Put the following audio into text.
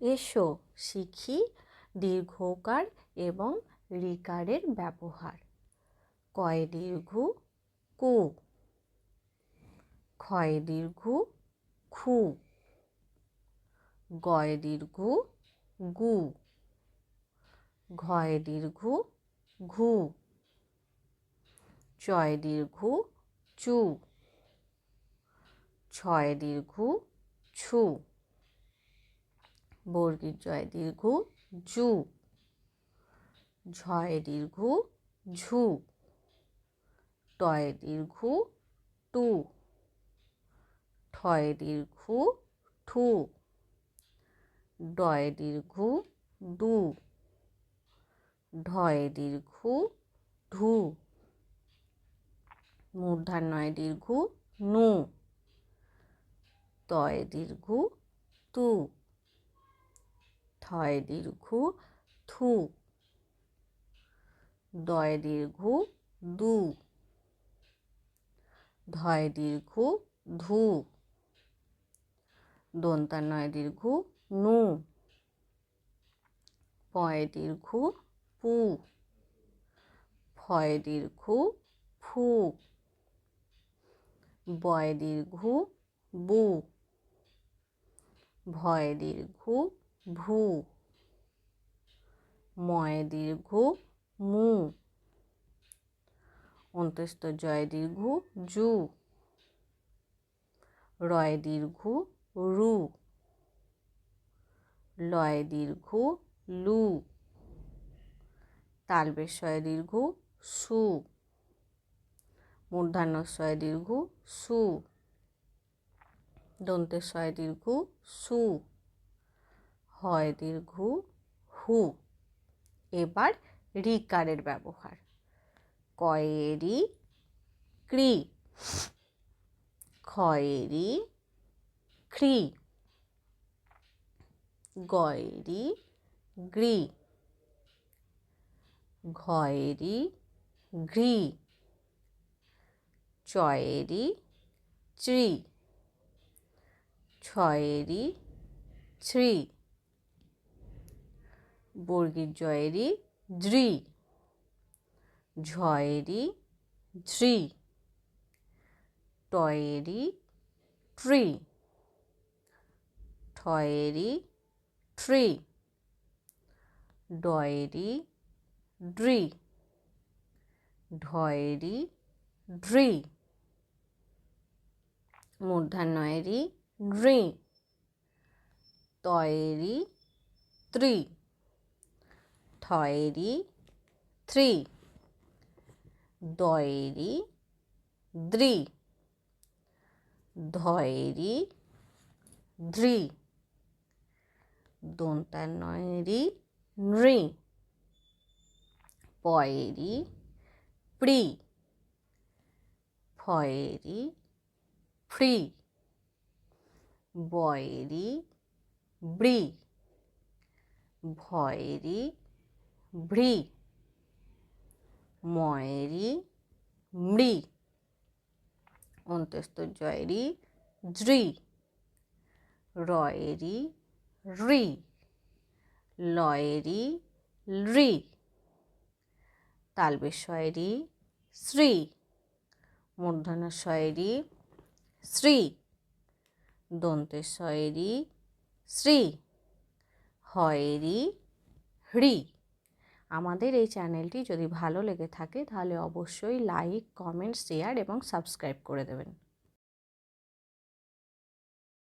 এসো, শিখি দীর্ঘকার এবং রিকারের ব্যবহার। কয় দীর্ঘ কু। ক্ষয় দীর্ঘ খু। গয় দীর্ঘ গু। ঘয় দীর্ঘ ঘু। চয় দীর্ঘ চু। ছয় দীর্ঘ ছু। বর্গীর জয় দীর্ঘ জু ঝয় দীর্ঘ ঝু। টয় দীর্ঘ টু। ঠয় দীর্ঘ ঠু। ডয় দীর্ঘ ডু ঢয় দীর্ঘ ঢু মূর্ধান্যয় দীর্ঘ নু। তয় দীর্ঘ তু। থয় দীর্ঘ থু দয় দীর্ঘ দু। ধয় দীর্ঘ ধু। দন্তান্নয় দীর্ঘ নু। পয় দীর্ঘ পু। ফয় দীর্ঘ ফু। বয় দীর্ঘ বু। ভয় দীর্ঘ ভু। ময় দীর্ঘ মু। অন্তস্থ জয় দীর্ঘ জু। রয় দীর্ঘ রু। লয় দীর্ঘ লু। তালবেশয় দীর্ঘ সু। মূর্ধান্যস্বয় দীর্ঘ সু। দন্তেশ্বয় দীর্ঘ সু। হয় দীর্ঘ হু। এবার রিকারের ব্যবহার। কয়েরি ক্রি। খয়েরি খ্রি গয়েরি গ্রি। ঘয়েরি ঘ্রি। চয়েরি ত্রি ছয়েরি শ্রী বর্গীর জয়েরি দ্রি ঝয়েরি ঝ্রি। টয়েরি ট্রি। ঠয়েরি ট্রি। ডয়েরি ড্রি। ঢয়েরি ড্রি মূর্ধান্যয়েরি নৃ তয়েরি ত্রি। থয়েরি, থ্রি, দয়েরি, দ্রি, ধয়েরি, ধ্রি দন্তান্নয়েরি নৃ, পয়েরি, প্রি, ফয়েরি, ফ্রি, বয়েরি, ব্রি, ভয়েরি ভ্রি। ময়েরি, মৃ। অন্তস্থ জয়েরি জ্রি রয়েরি, রি। লয়েরি, রি। তালবেশয়েরি, শ্রী। মূর্ধন্যস্বয়েরি শ্রী। দন্তেশ্বয়েরি শ্রী। হয়েরি, হ্রি। আমাদের এই চ্যানেলটি যদি ভালো লেগে থাকে তাহলে অবশ্যই লাইক, কমেন্ট, শেয়ার এবং সাবস্ক্রাইব করে দেবেন।